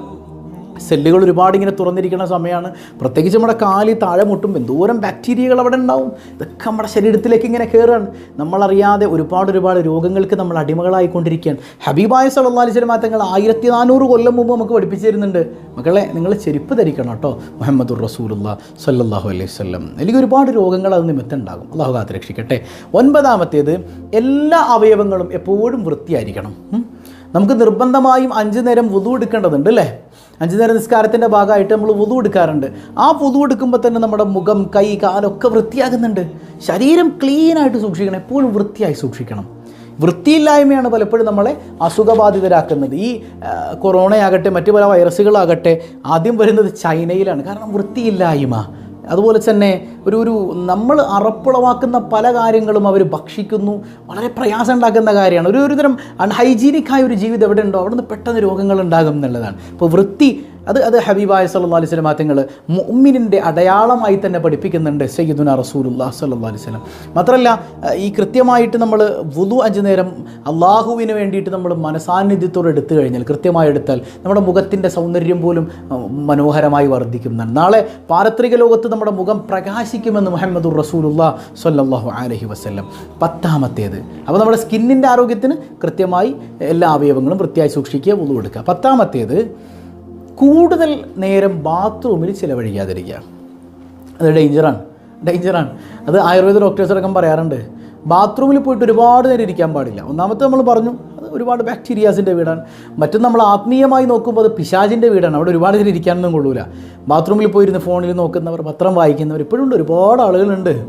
സെല്ലുകൾ ഒരുപാട് ഇങ്ങനെ തുറന്നിരിക്കുന്ന സമയമാണ്. പ്രത്യേകിച്ച് നമ്മുടെ കാലിൽ താഴെ മുട്ടും എന്തോരം ബാക്ടീരിയകൾ അവിടെ ഉണ്ടാവും. ഇതൊക്കെ നമ്മുടെ ശരീരത്തിലേക്ക് ഇങ്ങനെ കയറുകയാണ് നമ്മളറിയാതെ ഒരുപാട് ഒരുപാട് രോഗങ്ങൾക്ക് നമ്മൾ അടിമകളായിക്കൊണ്ടിരിക്കുകയാണ്. ഹബീബായ അലൈഹി വസല്ലം തങ്ങൾ ആയിരത്തി നാനൂറ് കൊല്ലം മുമ്പ് നമുക്ക് പഠിപ്പിച്ചു തരുന്നുണ്ട് മക്കളെ നിങ്ങൾ ചെരുപ്പ് ധരിക്കണം കേട്ടോ. മുഹമ്മദുർ റസൂലുള്ള സല്ലാഹു അലൈഹി വസല്ലം. അല്ലെങ്കിൽ ഒരുപാട് രോഗങ്ങൾ അത് നിമിത്തം ഉണ്ടാകും അള്ളാഹു കാത്ത് രക്ഷിക്കട്ടെ. ഒൻപതാമത്തേത് എല്ലാ അവയവങ്ങളും എപ്പോഴും വൃത്തിയായിരിക്കണം. നമുക്ക് നിർബന്ധമായും അഞ്ച് നേരം വുതു എടുക്കേണ്ടതുണ്ട് അല്ലേ? അഞ്ച് നേരം നിസ്കാരത്തിന്റെ ഭാഗമായിട്ട് നമ്മൾ വുതു എടുക്കാറുണ്ട്. ആ വുതു എടുക്കുമ്പോൾ തന്നെ നമ്മുടെ മുഖം കൈ കാലൊക്കെ വൃത്തിയാകുന്നുണ്ട്. ശരീരം ക്ലീനായിട്ട് സൂക്ഷിക്കണം. എപ്പോഴും വൃത്തിയായി സൂക്ഷിക്കണം. വൃത്തിയില്ലായ്മയാണ് പലപ്പോഴും നമ്മളെ അസുഖബാധിതരാക്കുന്നത്. ഈ കൊറോണയാകട്ടെ മറ്റു പല വൈറസുകളാകട്ടെ ആദ്യം വരുന്നത് ചൈനയിലാണ്. കാരണം വൃത്തിയില്ലായ്മ. അതുപോലെ തന്നെ ഒരു ഒരു നമ്മൾ അറപ്പുളവാക്കുന്ന പല കാര്യങ്ങളും അവർ ഭക്ഷിക്കുന്നു. വളരെ പ്രയാസം ഉണ്ടാക്കുന്ന കാര്യമാണ്. ഒരു ഒരു തരം അൺഹൈജീനിക്കായ ഒരു ജീവിതം എവിടെ ഉണ്ടോ അവിടെ നിന്ന് പെട്ടെന്ന് രോഗങ്ങൾ ഉണ്ടാകും എന്നുള്ളതാണ്. ഇപ്പോൾ വൃത്തി അത് അത് ഹബീബായ സല്ലാ അലൈഹി വസല്ലം തങ്ങൾ മുഅ്മിനിന്റെ അടയാളമായി തന്നെ പഠിപ്പിക്കുന്നുണ്ട് സയ്യിദുന റസൂലുല്ലാ സ്വല്ലല്ലാഹു അലൈഹി വസല്ലം. മാത്രമല്ല ഈ കൃത്യമായിട്ട് നമ്മൾ വുദു അഞ്ച് നേരം അള്ളാഹുവിന് വേണ്ടിയിട്ട് നമ്മൾ മനസാന്നിധ്യത്തോടെ എടുത്തു കഴിഞ്ഞാൽ കൃത്യമായി എടുത്താൽ നമ്മുടെ മുഖത്തിന്റെ സൗന്ദര്യം പോലും മനോഹരമായി വർദ്ധിക്കുന്നതാണ് നാളെ പാരത്രിക ലോകത്ത് നമ്മുടെ മുഖം പ്രകാശിക്കുമെന്ന് മുഹമ്മദുർ റസൂലുല്ലാ സല്ലാഹു അലഹി വസ്ല്ലം. പത്താമത്തേത് അപ്പോൾ നമ്മുടെ സ്കിന്നിന്റെ ആരോഗ്യത്തിന് കൃത്യമായി എല്ലാ അവയവങ്ങളും വൃത്തിയായി സൂക്ഷിക്കുക വുദു എടുക്കുക. പത്താമത്തേത് കൂടുതൽ നേരം ബാത്റൂമിൽ ചിലവഴിക്കാതിരിക്കുക. അത് ഡേഞ്ചറാണ് ഡേഞ്ചറാണ് അത് ആയുർവേദ ഡോക്ടേഴ്സ് അടക്കം പറയാറുണ്ട്. ബാത്റൂമിൽ പോയിട്ട് ഒരുപാട് നേരം ഇരിക്കാൻ പാടില്ല. ഒന്നാമത്തെ നമ്മൾ പറഞ്ഞു അത് ഒരുപാട് ബാക്ടീരിയാസിന്റെ വീടാണ്. മറ്റും നമ്മൾ ആത്മീയമായി നോക്കുമ്പോൾ അത് പിശാചിന്റെ വീടാണ്. അവിടെ ഒരുപാട് നേരം ഇരിക്കാനൊന്നും കൊള്ളൂല. ബാത്റൂമിൽ പോയിരുന്ന് ഫോണിൽ നോക്കുന്നവർ പത്രം വായിക്കുന്നവർ ഇപ്പോഴും ഉണ്ട്. ഒരുപാട് ആളുകളുണ്ട്.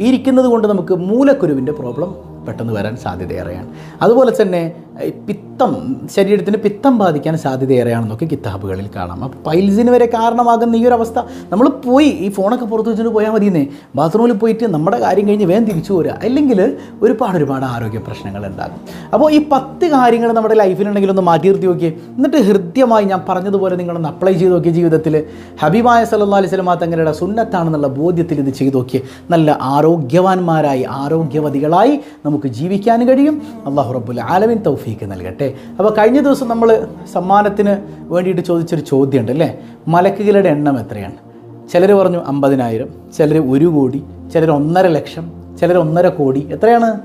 ഇരിക്കുന്നത് കൊണ്ട് നമുക്ക് മൂലക്കുരുവിന്റെ പ്രോബ്ലം പെട്ടെന്ന് വരാൻ സാധ്യതയേറെയാണ്. അതുപോലെ തന്നെ ഈ പിത്തം ശരീരത്തിന് പിത്തം ബാധിക്കാൻ സാധ്യതയേറെയാണെന്നൊക്കെ കിതാബുകളിൽ കാണാം. അപ്പോൾ പൈൽസിന് വരെ കാരണമാകുന്ന ഈ ഒരു അവസ്ഥ. നമ്മൾ പോയി ഈ ഫോണൊക്കെ പുറത്ത് വെച്ചിട്ട് പോയാൽ മതിയെന്നേ. ബാത്റൂമിൽ പോയിട്ട് നമ്മുടെ കാര്യം കഴിഞ്ഞ് വേഗം തിരിച്ചു പോരുക. അല്ലെങ്കിൽ ഒരുപാട് ഒരുപാട് ആരോഗ്യ പ്രശ്നങ്ങൾ ഉണ്ടാകും. അപ്പോൾ ഈ പത്ത് കാര്യങ്ങൾ നമ്മുടെ ലൈഫിലുണ്ടെങ്കിൽ ഒന്ന് മാറ്റി നിർത്തി നോക്കിയേ. എന്നിട്ട് ഹൃദ്യമായി ഞാൻ പറഞ്ഞതുപോലെ നിങ്ങളൊന്ന് അപ്ലൈ ചെയ്ത് നോക്കിയ ജീവിതത്തിൽ ഹബീബായ സല്ലാ അലൈഹി സ്വലമാ തങ്ങളുടെ സുന്നത്താണെന്നുള്ള ബോധ്യത്തിൽ ഇത് ചെയ്തു നോക്കിയേ. നല്ല ആരോഗ്യവാന്മാരായി ആരോഗ്യവതികളായി നമുക്ക് ജീവിക്കാൻ കഴിയും. അള്ളാഹു റബ്ബുൽ ആലമിൻ തൗഫീക്ക് നൽകട്ടെ. അപ്പോൾ കഴിഞ്ഞ ദിവസം നമ്മൾ സമ്മാനത്തിന് വേണ്ടിയിട്ട് ചോദിച്ചൊരു ചോദ്യമുണ്ട് അല്ലേ? മലക്കുകളുടെ എണ്ണം എത്രയാണ്? ചിലർ പറഞ്ഞു അമ്പതിനായിരം ചിലർ ഒരു കോടി ചിലർ ഒന്നര ലക്ഷം ചിലർ ഒന്നര കോടി. എത്രയാണ്?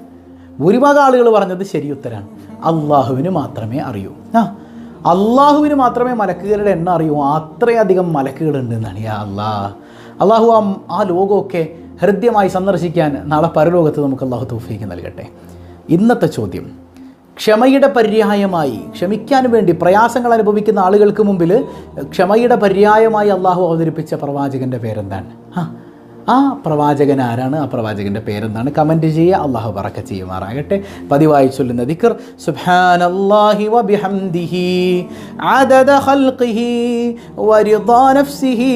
ഭൂരിഭാഗം ആളുകൾ പറഞ്ഞത് ശരി ഉത്തരാണ്. അള്ളാഹുവിന് മാത്രമേ അറിയൂ. ആ അള്ളാഹുവിന് മാത്രമേ മലക്കുകളുടെ എണ്ണം അറിയൂ. അത്രയധികം മലക്കുകളുണ്ട് എന്നാണ് യാ അള്ളാ അള്ളാഹു ആ ആ ലോകമൊക്കെ ഹൃദ്യമായി സന്ദർശിക്കാൻ നാളെ പരലോകത്ത് നമുക്ക് അള്ളാഹു തൗഫീക്ക് നൽകട്ടെ. ഇന്നത്തെ ചോദ്യം. ക്ഷമയുടെ പര്യായമായി ക്ഷമിക്കാൻ വേണ്ടി പ്രയാസങ്ങൾ അനുഭവിക്കുന്ന ആളുകൾക്ക് മുമ്പിൽ ക്ഷമയുടെ പര്യായമായി അള്ളാഹു അവതരിപ്പിച്ച പ്രവാചകന്റെ പേരെന്താണ്? ആ പ്രവാചകൻ ആരാണ്? ആ പ്രവാചകന്റെ പേരെന്താണ്? കമന്റ് ചെയ്യുക അള്ളാഹു പറക്ക ചെയ്യുമാറാകട്ടെ. പതിവായി ചൊല്ലുന്ന ദിക്കർ സുബ്ഹാനല്ലാഹി വബിഹംദിഹി ഖൽഖിഹി വരിദാ നഫ്സിഹി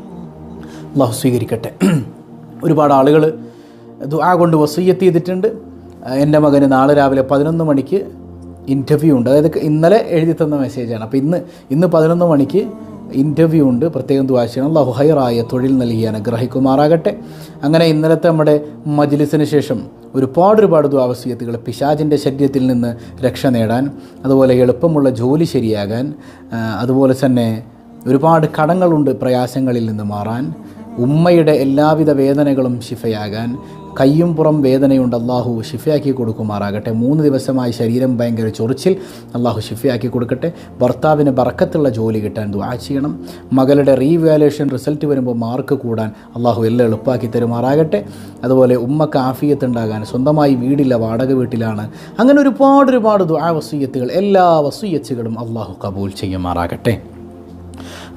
അള്ളാഹു സ്വീകരിക്കട്ടെ. ഒരുപാട് ആളുകൾ ദുആ കൊണ്ട് വസൂയത്ത് ചെയ്തിട്ടുണ്ട്. എന്റെ മകന് നാളെ രാവിലെ പതിനൊന്ന് മണിക്ക് ഇന്റർവ്യൂ ഉണ്ട്. അതായത് ഇന്നലെ എഴുതി തന്ന മെസ്സേജാണ് അപ്പോൾ ഇന്ന് ഇന്ന് പതിനൊന്ന് മണിക്ക് ഇന്റർവ്യൂ ഉണ്ട്. പ്രത്യേകം ദുവാശയാണ് അള്ളാഹു ഹൈറായ തൊഴിൽ നൽകി അനുഗ്രഹിക്കുമാറാകട്ടെ. അങ്ങനെ ഇന്നലത്തെ നമ്മുടെ മജ്ലിസിന് ശേഷം ഒരുപാട് ഒരുപാട് ദ്വാവസീയത്തുകൾ പിശാചിന്റെ ശരീരത്തിൽ നിന്ന് രക്ഷ നേടാൻ അതുപോലെ എളുപ്പമുള്ള ജോലി ശരിയാകാൻ അതുപോലെ തന്നെ ഒരുപാട് കടങ്ങളുണ്ട് പ്രയാസങ്ങളിൽ നിന്ന് മാറാൻ. ഉമ്മയുടെ എല്ലാവിധ വേദനകളും ശിഫയാകാൻ കയ്യും പുറം വേദനയുണ്ട് അള്ളാഹു ഷിഫയാക്കി കൊടുക്കുമാറാകട്ടെ. മൂന്ന് ദിവസമായി ശരീരം ഭയങ്കര ചൊറിച്ചിൽ. അള്ളാഹു ഷിഫയാക്കി കൊടുക്കട്ടെ. ഭർത്താവിന് ബറക്കത്തുള്ള ജോലി കിട്ടാൻ ദുആ ചെയ്യണം. മകളുടെ റീവാലുവേഷൻ റിസൾട്ട് വരുമ്പോൾ മാർക്ക് കൂടാൻ അള്ളാഹു എല്ലാം എളുപ്പമാക്കി തരുമാറാകട്ടെ. അതുപോലെ ഉമ്മക്ക് ആഫിയത്ത് ഉണ്ടാകാൻ സ്വന്തമായി വീടില്ല വാടക വീട്ടിലാണ്. അങ്ങനെ ഒരുപാട് ഒരുപാട് ദുആ വസൂയത്തുകൾ എല്ലാ വസൂയച്ചുകളും അള്ളാഹു കബൂൽ ചെയ്യുമാറാകട്ടെ.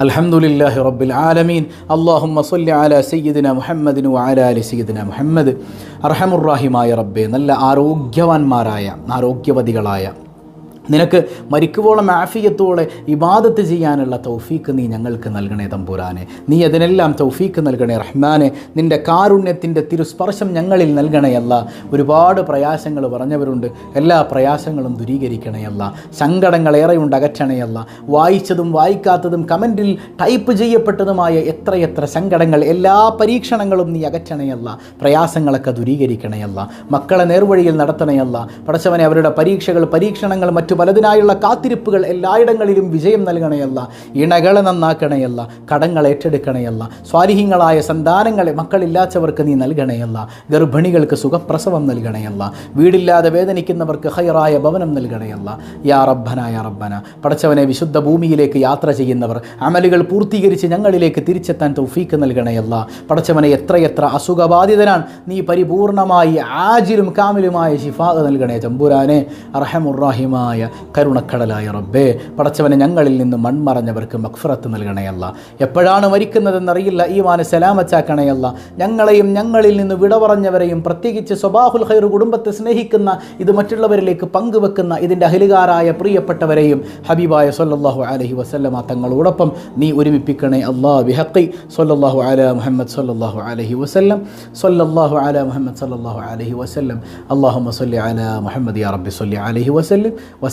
അലഹമുല്ലാഹി റബ്ബിൽ ആലമീൻ. അള്ളാഹുമ്മ സൊല്ലി ആല സയ്യിദിന മുഹമ്മദിനു ആല അലി സയ്യിദിന മുഹമ്മദ്. അർഹമുറാഹിമായ റബ്ബെ നല്ല ആരോഗ്യവാന്മാരായ ആരോഗ്യവതികളായ നിനക്ക് മരിക്കുവോളം ആഫിയത്തോടെ ഇബാദത്ത് ചെയ്യാനുള്ള തൗഫീക്ക് നീ ഞങ്ങൾക്ക് നൽകണേ തമ്പുരാനെ. നീ അതിനെല്ലാം തൗഫീക്ക് നൽകണേ റഹ്മാനെ. നിന്റെ കാരുണ്യത്തിന്റെ തിരുസ്പർശം ഞങ്ങളിൽ നൽകണയല്ല ഒരുപാട് പ്രയാസങ്ങൾ പറഞ്ഞവരുണ്ട്. എല്ലാ പ്രയാസങ്ങളും ദൂരീകരിക്കണയല്ല സങ്കടങ്ങളേറെയുണ്ട് അകറ്റണയല്ല വായിച്ചതും വായിക്കാത്തതും കമന്റിൽ ടൈപ്പ് ചെയ്യപ്പെട്ടതുമായ എത്രയെത്ര സങ്കടങ്ങൾ എല്ലാ പരീക്ഷണങ്ങളും നീ അകറ്റണയല്ല പ്രയാസങ്ങളൊക്കെ ദുരീകരിക്കണയല്ല മക്കളെ നേർവഴിയിൽ നടത്തണയല്ല പടച്ചവനെ അവരുടെ പരീക്ഷകൾ പരീക്ഷണങ്ങൾ മറ്റു പലതിനായുള്ള കാത്തിരിപ്പുകൾ എല്ലായിടങ്ങളിലും വിജയം നൽകണയല്ല ഇണകളെ നന്നാക്കണയല്ല കടങ്ങൾ ഏറ്റെടുക്കണയല്ല സ്വാരിഹ്യങ്ങളായ സന്താനങ്ങളെ മക്കളില്ലാത്തവർക്ക് നീ നൽകണയല്ല ഗർഭിണികൾക്ക് സുഖപ്രസവം നൽകണയല്ല വീടില്ലാതെ വേദനിക്കുന്നവർക്ക് ഹൈറായ ഭവനം നൽകണയല്ല. യാ റബ്ബന യാ റബ്ബന പടച്ചവനെ വിശുദ്ധ ഭൂമിയിലേക്ക് യാത്ര ചെയ്യുന്നവർ അമലുകൾ പൂർത്തീകരിച്ച് ഞങ്ങളിലേക്ക് തിരിച്ചെത്താൻ തൗഫീക്ക് നൽകണയല്ല. പടച്ചവനെ എത്രയെത്ര അസുഖബാധിതനാണ് നീ പരിപൂർണമായി ആജിലും കാമിലുമായ ശിഫാ നൽകണേ ചമ്പുരാനെ അർഹമുറാഹിമായ കരുണക്കടലായ റബ്ബേ പടച്ചവനെ ഞങ്ങളിൽ നിന്ന് മൺമറഞ്ഞവർക്ക് മക്ഫറത്ത് നൽകണയല്ല. എപ്പോഴാണ് മരിക്കുന്നതെന്നറിയില്ല ഈ മാന സലാമച്ചാക്കണയല്ല. ഞങ്ങളെയും ഞങ്ങളിൽ നിന്ന് വിട പറഞ്ഞവരെയും പ്രത്യേകിച്ച് സ്വബാഹുൽ ഖൈർ കുടുംബത്തെ സ്നേഹിക്കുന്ന ഇത് മറ്റുള്ളവരിലേക്ക് പങ്കുവെക്കുന്ന ഇതിന്റെ അഹലുകാരായ പ്രിയപ്പെട്ടവരെയും ഹബീബായ സൊല്ലാഹു അലഹി വസല്ലമ തങ്ങളോടൊപ്പം നീ ഒരുമിപ്പിക്കണേ അള്ളാഹ് ബിഹക്കി സൊല്ലാഹു അല മുഹമ്മദ് സൊല്ലാഹു അലഹി വസല്ലം. സൊല്ലാഹു അല മുഹമ്മദ് സൊല്ലാഹു അലഹി വസല്ലം. അള്ളാഹു സല്ലി അല മുഹമ്മദ് യാ റബ്ബി സല്ലി അലൈഹി വസല്ലം.